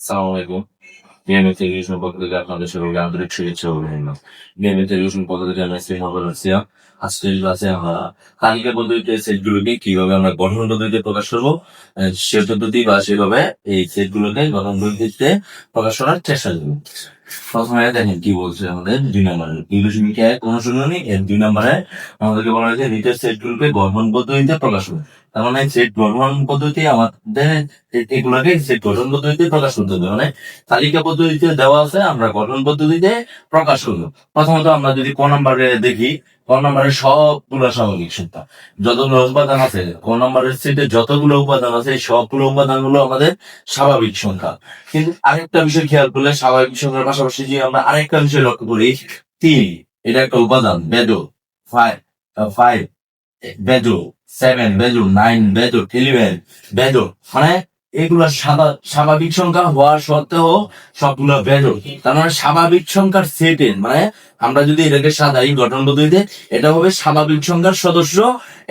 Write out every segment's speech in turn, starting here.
সালাম আলাইকুম নিয়মিত থেকে আপনাদের সকলকে আন্তরিক শুভেচ্ছা অভিনন্দন। নিয়মিত থেকে আমি শ্রী নগর রাশিয়া আজকের ক্লাসে আমরা পদ্ধতিতে কীভাবে আমরা গঠন পদ্ধতিতে প্রকাশ করব সে পদ্ধতি বা সেভাবে এই সেটগুলোকে গঠন পদ্ধতিতে প্রকাশ করার চেষ্টা করব। প্রথমে দেখেন কি বলছে আমাদের, দুই নম্বরে। ইংলিশ মিডিয়া অনুশীলনী এর দুই নম্বরে আমাদেরকে বলা হয়েছে নিচের গ্রুপে গঠন পদ্ধতিতে প্রকাশ করবে তার মানে সেট গঠন পদ্ধতি আমাদের, এগুলোকে সেট গঠন পদ্ধতিতে প্রকাশ করতে হবে। মানে তালিকা পদ্ধতিতে দেওয়া আছে, আমরা গঠন পদ্ধতিতে প্রকাশ করব। প্রথমত আমরা যদি ক নম্বরে দেখি ক নম্বরে সবগুলো স্বাভাবিক সংখ্যা যতগুলো উপাদান আছে ক নম্বরের সেটে যতগুলো উপাদান আছে সবগুলো উপাদানগুলো আমাদের স্বাভাবিক সংখ্যা। কিন্তু আরেকটা বিষয় খেয়াল করলে স্বাভাবিক সংখ্যার পাশাপাশি যে আমরা আরেকটা বিষয় লক্ষ্য করি, তিন, এটা একটা উপাদান বেজো ফাইভ ফাইভ বেজো সেভেন বেজো নাইন বেজো ইলেভেন বেজো মানে এগুলো স্বাভাবিক সংখ্যা হওয়া সত্ত্বেও সবগুলো বেজোর তার মানে স্বাভাবিক সংখ্যার সেটে মানে আমরা যদি এটাকে সাধারণ গঠন পদ্ধতিতে, এটা হবে স্বাভাবিক সংখ্যার সদস্য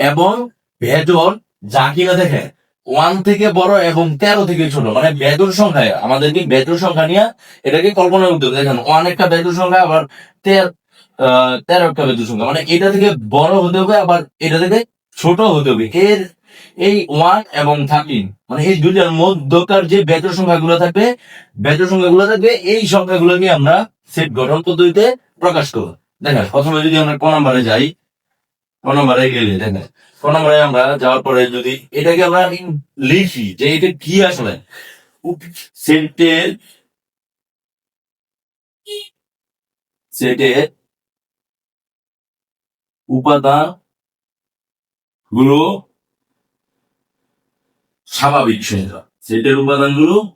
এবং ভেজর যা কিনা দেখে ওয়ান থেকে বড় এবং তেরো থেকে ছোট মানে বেজোর সংখ্যায় আমাদেরকে বেজোর সংখ্যা নিয়ে এটাকে কল্পনা করতে হবে। দেখেন ওয়ান একটা বেজোর সংখ্যা, আবার তের একটা বেজোর সংখ্যা মানে এটা থেকে বড় হতে হবে, আবার এটা থেকে ছোট হতে হবে। এর এই ওয়ান এবং থার্টিন মানে এই দুইটার মধ্যকার যে বেজোর সংখ্যাগুলো থাকবে বেজোর সংখ্যাগুলো থাকবে, এই সংখ্যাগুলোকে আমরা সেট গঠন পদ্ধতিতে প্রকাশ করব। দেখেন, প্রথমে যদি আমরা ক নম্বরে যাই, ক নম্বরে গেলে দেখেন ক নম্বরে আমরা যাওয়ার পরে যদি এটাকে আমরা লিখি যে এটা কি আসলে সেটের সেটের উপাদানগুলো স্বাভাবিক সংখ্যা। সেটের উপাদানগুলো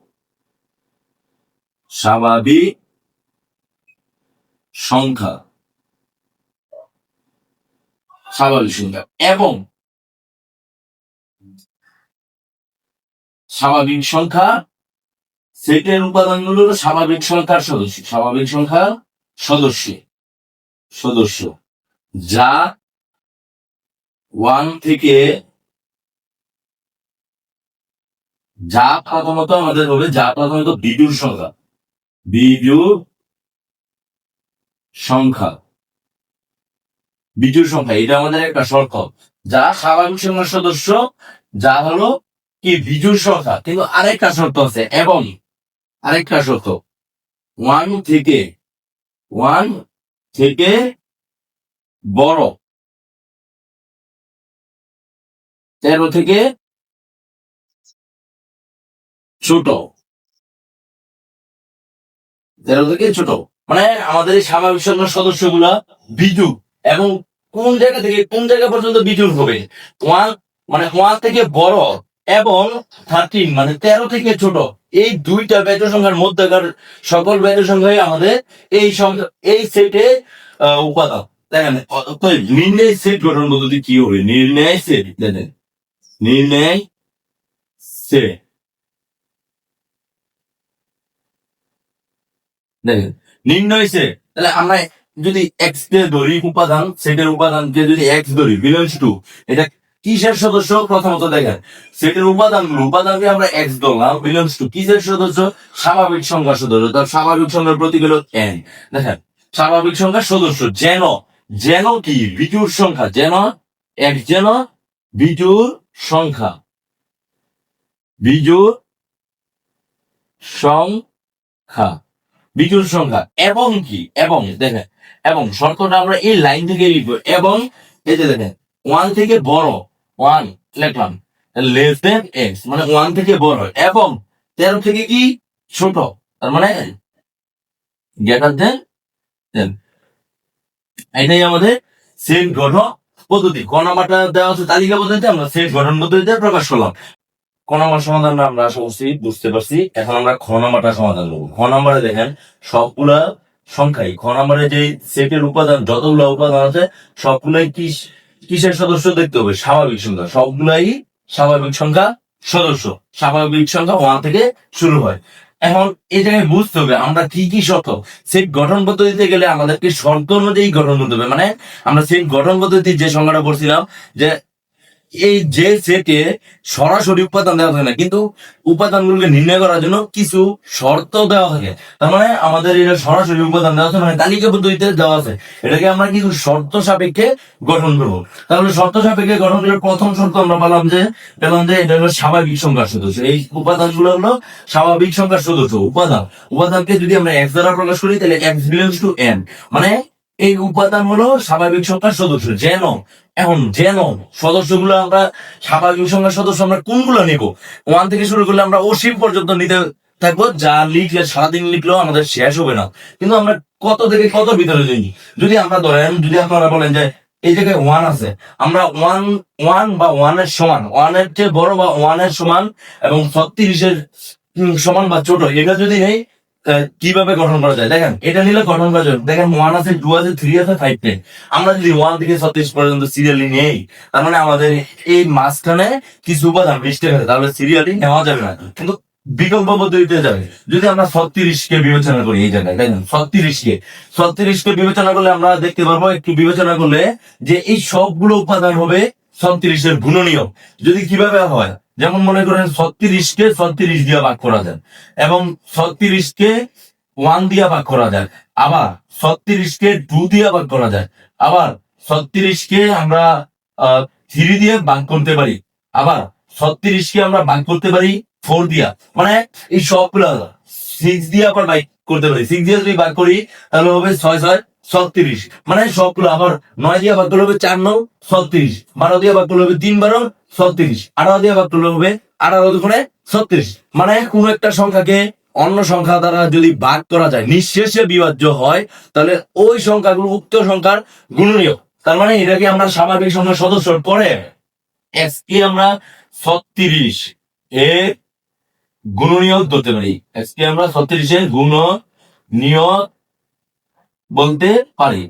স্বাভাবিক সংখ্যা। স্বাভাবিক সংখ্যা। এবং স্বাভাবিক সংখ্যা সেটের উপাদানগুলো স্বাভাবিক সংখ্যার সদস্য। স্বাভাবিক সংখ্যা সদস্য। সদস্য। যা ওয়ান থেকে যা প্রথমত আমাদের হবে, যা প্রথমত বিজুর সংখ্যা। বিজুর সংখ্যা। বিজুর সংখ্যা, এটা আমাদের একটা শর্ত। যা স্বাভাবিক সংখ্যার সদস্য, যা হলো কি বিজুর সংখ্যা। কিন্তু আরেকটা শর্ত আছে, এবং আরেকটা শর্ত। ওয়ান থেকে ওয়ান থেকে বড়। তেরো থেকে ছোট। তেরো থেকে ছোট। মানে আমাদের এই স্বাভাবিক সংখ্যার সদস্যগুলা বিজু এবং কোন জায়গা থেকে, কোন জায়গা পর্যন্ত বিজুর হবে? ওয়ান মানে ওয়ান থেকে বড় এবং থার্টিন মানে তেরো থেকে ছোট। এই দুইটা বেজ সংখ্যার মধ্যকার সকল বেজ সংখ্যাই আমাদের এই সংখ্যা এই সেটে উপাদান। নির্ণয় সেট গঠন পদ্ধতি কি হবে? নির্ণয় সেট দেখেন। নির্ণয় সেট দেখেন নির্ণয় তাহলে আমরা যদি এক্স কে ধরি উপাদান সেটের উপাদান কে যদি এক্স ধরি বিলংস টু এটা কিসের সদস্য? প্রথমত দেখেন সেটের উপাদান উপাদানকে আমরা এক্স ধরলাম বিলংস টু কিসের সদস্য? স্বাভাবিক সংখ্যার সদস্য। তার স্বাভাবিক সংখ্যার প্রতীক হলো এন দেখেন, স্বাভাবিক সংখ্যার সদস্য যেন যেন কি? বিজুর সংখ্যা। যেন, এক যেন বিজুর সংখ্যা। বিজুর সংখ্যা। বিজুর সংখ্যা। এবং কি? এবং, দেখেন, এবং শর্তটা আমরা এই লাইন থেকে লিখব। এবং এই যে দেখেন ওয়ান থেকে বড় ওয়ান লিখলাম লেস দেন এক্স মানে ওয়ান থেকে বড় এবং তেরো থেকে কি? ছোট, তার মানে গ্রেটার দেন দেন এটাই আমাদের সেট গঠন পদ্ধতি। ক নাম্বারটা দেওয়া আছে তালিকা পদ্ধতিতে আমরা সেট গঠন পদ্ধতিতে প্রকাশ করলাম। ক নাম্বার সমাধানটা আমরা আশা করছি, বুঝতে পারছি। এখন আমরা খ নাম্বারটা সমাধান করব। খ নাম্বারে দেখেন, সবগুলা সংখ্যাই, খ নাম্বারে যে সেটের উপাদান, যতগুলো উপাদান আছে, সবগুলাই কি কিসের সদস্য দেখতে হবে? স্বাভাবিক সংখ্যা। সবগুলাই স্বাভাবিক সংখ্যা সদস্য। স্বাভাবিক সংখ্যা ওয়ান থেকে শুরু হয়। এখন এই জায়গায় বুঝতে হবে, আমরা কি কি শর্ত? সেট গঠন পদ্ধতিতে গেলে আমাদেরকে শর্ত অনুযায়ী গঠন করতে হবে। মানে আমরা সেট গঠন পদ্ধতির যে সংখ্যাটা বলছিলাম যে এই যে সেটে সরাসরি উপাদান দেওয়া থাকে না, কিন্তু উপাদানগুলোকে নির্ণয় করার জন্য কিছু শর্ত দেওয়া থাকে। তার মানে আমাদের এটা সরাসরি উপাদান দেওয়া আছে মানে তালিকা পদ্ধতিতে দেওয়া আছে। এটাকে আমরা কিছু শর্ত সাপেক্ষে গঠন করব। তাহলে শর্ত সাপেক্ষে গঠন করে প্রথম শর্ত আমরা পেলাম যে পেলাম যে এটা হলো স্বাভাবিক সংখ্যার সদস্য। এই উপাদানগুলো হলো স্বাভাবিক সংখ্যার সদস্য, উপাদান। উপাদানকে যদি আমরা এক্স দ্বারা প্রকাশ করি, তাহলে এক্স বিলংস টু এন মানে এই উপাদান হলো স্বাভাবিক সংখ্যার সদস্য যেন এখন যেন সদস্যগুলো আমরা স্বাভাবিক সংখ্যার সদস্য আমরা কোনগুলো নেব? ওয়ান থেকে শুরু করলে আমরা অসীম পর্যন্ত নিতে থাকব, যা লিখলে, সারাদিন লিখলেও আমাদের শেষ হবে না। কিন্তু আমরা কত থেকে কত ভিতরে যাই? যদি আমরা ধরেন, যদি আপনারা বলেন যে এই জায়গায় ওয়ান আছে, আমরা ওয়ান ওয়ান বা ওয়ানের সমান ওয়ানের চেয়ে বড় বা ওয়ানের সমান এবং ছত্রিশের সমান বা ছোট এটা যদি নেই কীভাবে গঠন করা যায়? দেখেন, এটা নিলে গঠন করা যায় দেখেন ওয়ান আছে টু আছে থ্রি আছে ফাইভ টেন আমরা যদি ওয়ান থেকে ছত্রিশ পর্যন্ত সিরিয়ালি নেই, তার মানে আমাদের এই মাঝখানে কিছু উপাদান মিস্টেক আছে তাহলে সিরিয়ালি নেওয়া যাবে না। কিন্তু বিকল্প পদ্ধতিতে যাবে। যদি আমরা ছত্রিশ কে বিবেচনা করি, এই জায়গায় দেখেন ছত্রিশ কে ছত্রিশ কে বিবেচনা করলে আমরা দেখতে পারব, একটু বিবেচনা করলে যে এই সবগুলো উপাদান হবে ছত্রিশের গুণনীয় যদি কীভাবে হয় যেমন মনে করেন ছত্রিশ কে ছত্রিশ দিয়ে ভাগ করা যায়, এবং ছত্রিশ কে ওয়ান দিয়ে ভাগ করা যায়, আবার ছত্রিশ কে টু দিয়ে ভাগ করা যায়, আবার ছত্রিশ কে আমরা থ্রি দিয়ে ভাগ করতে পারি, আবার ছত্রিশ কে আমরা ভাগ করতে পারি ফোর দিয়া মানে এই সবগুলো সিক্স দিয়ে আবার ভাগ করতে পারি সিক্স দিয়ে যদি ভাগ করি, তাহলে হবে ছয় ছয় ছত্রিশ মানে সবগুলো আবার নয় দিয়ে ভাগ করলে হবে চার নং ছত্রিশ, বারো দিয়ে ভাগ করলে হবে তিন বারো ছত্রিশ। আঠারো দিয়ে ভাগ করলে হবে আঠারো দুগুণে ছত্রিশ। মানে কোন একটা সংখ্যাকে অন্য সংখ্যা দ্বারা যদি ভাগ করা যায়, নিঃশেষে বিভাজ্য হয়, তাহলে ওই সংখ্যাগুলো উক্ত সংখ্যার গুণনীয় তার মানে এটাকে আমরা স্বাভাবিক সংখ্যার সদস্য পরে? এক্স কে আমরা ছত্রিশ এ গুণনীয়ক ধরতে পারি। এক্স কে আমরা ছত্রিশের গুণ নিয়ত বলতে পারি।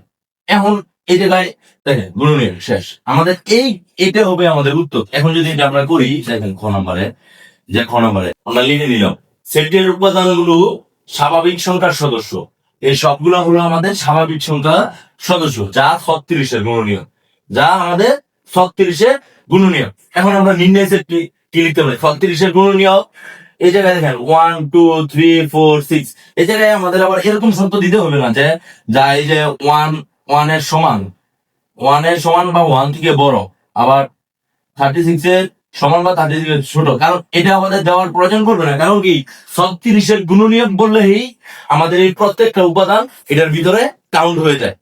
এখন এই জায়গায় দেখেন গুণনীয় শেষ। আমাদের এই, এটা হবে আমাদের উত্তর। এখন যদি এটা আমরা করি, দেখেন খ নম্বরে, যে খ নম্বরে আমরা লিখে নিলাম, সেটের উপাদানগুলো স্বাভাবিক সংখ্যার সদস্য। এই সবগুলো হলো আমাদের স্বাভাবিক সংখ্যা সদস্য, যা ছত্রিশের গুণনীয় যা আমাদের ছত্রিশের গুণনীয় এখন আমরা নির্ণয় সেট কি কি লিখতে পারি? ছত্রিশের গুণনীয় এই জায়গায় দেখেন one two three four six এই জায়গায় আমাদের আবার এরকম শর্ত দিতে হবে না যে, যা এই যে ওয়ান ওয়ানের সমান। ওয়ানের সমান বা ওয়ান থেকে বড়। আবার থার্টি সিক্স এর সমান বা থার্টি সিক্স ছোট। কারণ এটা আমাদের দেওয়ার প্রয়োজন করবে না। কারণ কি? ছত্রিশের গুণনীয়ক বললেই আমাদের এই প্রত্যেকটা উপাদান এটার ভিতরে কাউন্ট হয়ে যায়।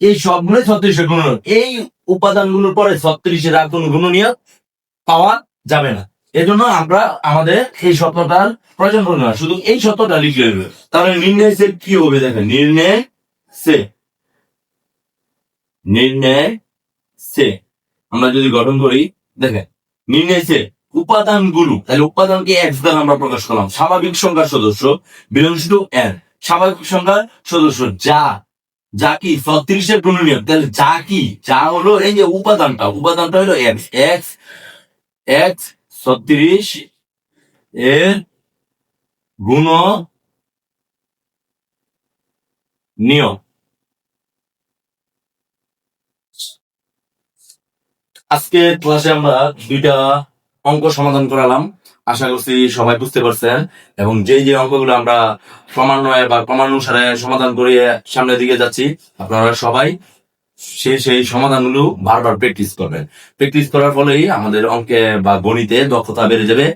এই সবগুলো ছত্রিশের গুণনীয়ক। এই উপাদানগুলোর পরে ছত্রিশের আর কোনো গুণনীয়ক পাওয়া যাবে না। এজন্য আমরা আমাদের এই শর্তটার প্রয়োজন পড়বে না। শুধু এই শর্তটা লিখে তাহলে নির্ণয় সেট কি হবে দেখেন? নির্ণয় সে নির্ণয় সে। আমরা যদি গঠন করি, দেখেন, নির্ণয় সে উপাদানগুলো তাহলে উপাদানকে এক্স দ্বারা আমরা প্রকাশ করলাম। স্বাভাবিক সংখ্যার সদস্য বিলংস টু এন স্বাভাবিক সংখ্যার সদস্য যা। যা কি? ছত্রিশের গুণনীয় তাহলে যা কি? যা হলো এই যে উপাদানটা। উপাদানটা হলো এক্স এক্স এক্স ছত্রিশ এর গুণ নিয়ম আজকে ক্লাসে আমরা দুইটা অঙ্ক সমাধান করালাম। আশা করছি সবাই বুঝতে পারছেন। এবং যে যে অঙ্কগুলো আমরা ক্রমান্বয়ে বা ক্রমানুসারে সমাধান করে সামনের দিকে যাচ্ছি, আপনারা সবাই সেই সেই সমাধানগুলো বারবার প্র্যাকটিস করবেন। প্র্যাকটিস করার ফলেই আমাদের অঙ্কে বা গণিতে দক্ষতা বেড়ে যাবে।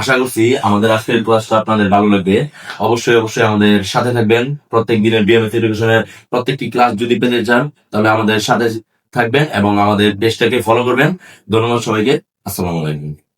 আশা করছি আমাদের আজকের ক্লাসটা আপনাদের ভালো লাগবে। অবশ্যই অবশ্যই আমাদের সাথে থাকবেন। প্রত্যেক দিনের বিএমএস এডুকেশনের প্রত্যেকটি ক্লাস যদি পেতে চান, তাহলে আমাদের সাথে থাকবেন এবং আমাদের দেশটাকে ফলো করবেন। ধন্যবাদ সবাইকে। আসসালামু আলাইকুম।